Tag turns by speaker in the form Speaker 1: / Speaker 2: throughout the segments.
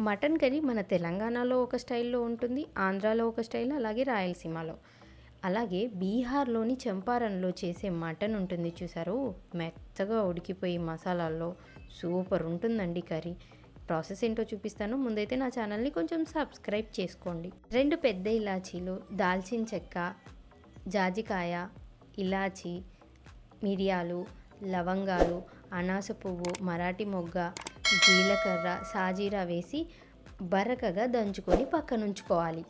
Speaker 1: Mutton curry మన తెలంగాణలో ఒక స్టైల్లో ఉంటుంది ఆంధ్రాలో ఒక స్టైల్ అలాగే రాయలసీమలో. అలాగే బీహార్లోని చంపారణలో చేసే మటన్ ఉంటుంది చూసారు. మెత్తగా ఉడికిపోయి మసాలాల్లో సూపర్ ఉంటుందండి కర్రీ. ప్రాసెస్ ఏంటో చూపిస్తాను. ముందైతే నా ఛానల్ని కొంచెం సబ్స్క్రైబ్ చేసుకోండి. రెండు పెద్ద ఇలాచీలు దాల్చిన చెక్క జాజికాయ ఇలాచి మిరియాలు లవంగాలు అనాస పువ్వు మరాఠీ మొగ్గ జీలకర్ర సాజీరా వేసి బరకగా దంచుకొని పక్కనుంచుకోవాలి.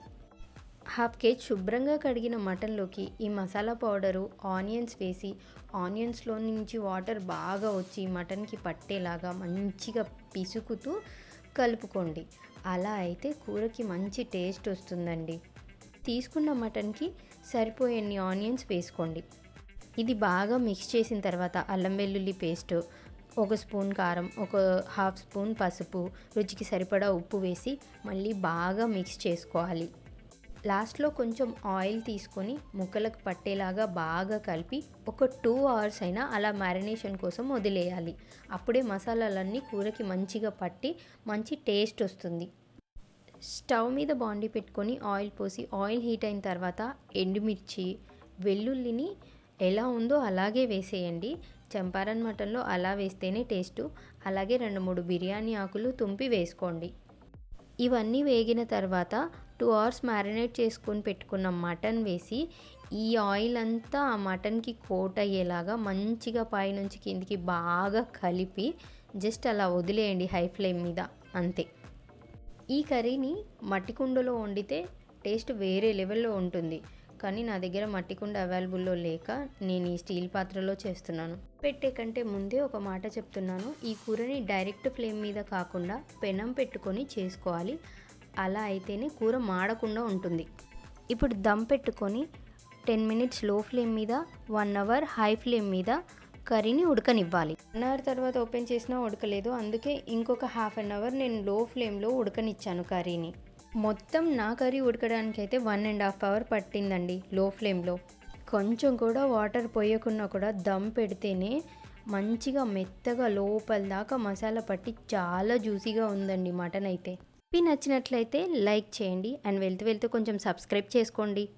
Speaker 1: హాఫ్ కేజ్ శుభ్రంగా కడిగిన మటన్లోకి ఈ మసాలా పౌడరు ఆనియన్స్ వేసి ఆనియన్స్లో నుంచి వాటర్ బాగా వచ్చి మటన్కి పట్టేలాగా మంచిగా పిసుకుతూ కలుపుకోండి. అలా అయితే కూరకి మంచి టేస్ట్ వస్తుందండి. తీసుకున్న మటన్కి సరిపోయే ఆనియన్స్ వేసుకోండి. ఇది బాగా మిక్స్ చేసిన తర్వాత అల్లం వెల్లుల్లి పేస్ట్ ఒక స్పూన్ కారం ఒక హాఫ్ స్పూన్ పసుపు రుచికి సరిపడా ఉప్పు వేసి మళ్ళీ బాగా మిక్స్ చేసుకోవాలి. లాస్ట్లో కొంచెం ఆయిల్ తీసుకొని ముక్కలకు పట్టేలాగా బాగా కలిపి ఒక టూ అవర్స్ అయినా అలా మ్యారినేషన్ కోసం వదిలేయాలి. అప్పుడే మసాలాలన్నీ కూరకి మంచిగా పట్టి మంచి టేస్ట్ వస్తుంది. స్టవ్ మీద బాండి పెట్టుకొని ఆయిల్ పోసి ఆయిల్ హీట్ అయిన తర్వాత ఎండుమిర్చి వెల్లుల్లిని ఎలా ఉందో అలాగే వేసేయండి. చంపారన్ మటన్లో అలా వేస్తేనే టేస్టు. అలాగే రెండు మూడు బిర్యానీ ఆకులు తుంపి వేసుకోండి. ఇవన్నీ వేగిన తర్వాత టూ అవర్స్ మ్యారినేట్ చేసుకొని పెట్టుకున్న మటన్ వేసి ఈ ఆయిల్ అంతా ఆ మటన్కి కోట్ అయ్యేలాగా మంచిగా పైనుంచి కిందికి బాగా కలిపి జస్ట్ అలా వదిలేయండి హై ఫ్లేమ్ మీద అంతే. ఈ కర్రీని మట్టి కుండలో వండితే టేస్ట్ వేరే లెవెల్లో ఉంటుంది. కానీ నా దగ్గర మట్టి కుండ అవైలబుల్లో లేక నేను ఈ స్టీల్ పాత్రలో చేస్తున్నాను. పెట్టే కంటే ముందే ఒక మాట చెప్తున్నాను. ఈ కూరని డైరెక్ట్ ఫ్లేమ్ మీద కాకుండా పెనం పెట్టుకొని చేసుకోవాలి. అలా అయితేనే కూర మాడకుండా ఉంటుంది. ఇప్పుడు దమ్ పెట్టుకొని టెన్ మినిట్స్లో ఫ్లేమ్ మీద వన్ అవర్ హై ఫ్లేమ్ మీద కర్రీని ఉడకనివ్వాలి. వన్ అవర్ తర్వాత ఓపెన్ చేసినా ఉడకలేదు. అందుకే ఇంకొక హాఫ్ అన్ అవర్ నేను లో ఫ్లేమ్లో ఉడకనిచ్చాను కర్రీని. మొత్తం నా కర్రీ ఉడకడానికి అయితే వన్ అండ్ హాఫ్ అవర్ పట్టిందండి లో. ఫ్లేమ్లో కొంచెం కూడా వాటర్ పోయకుండా కూడా దమ్ పెడితేనే మంచిగా మెత్తగా లోపల దాకా మసాలా పట్టి చాలా జ్యూసీగా ఉందండి మటన్ అయితే మీ నచ్చినట్లయితే లైక్ చేయండి అండ్ వెళ్తూ వెళ్తూ కొంచెం సబ్స్క్రైబ్ చేసుకోండి.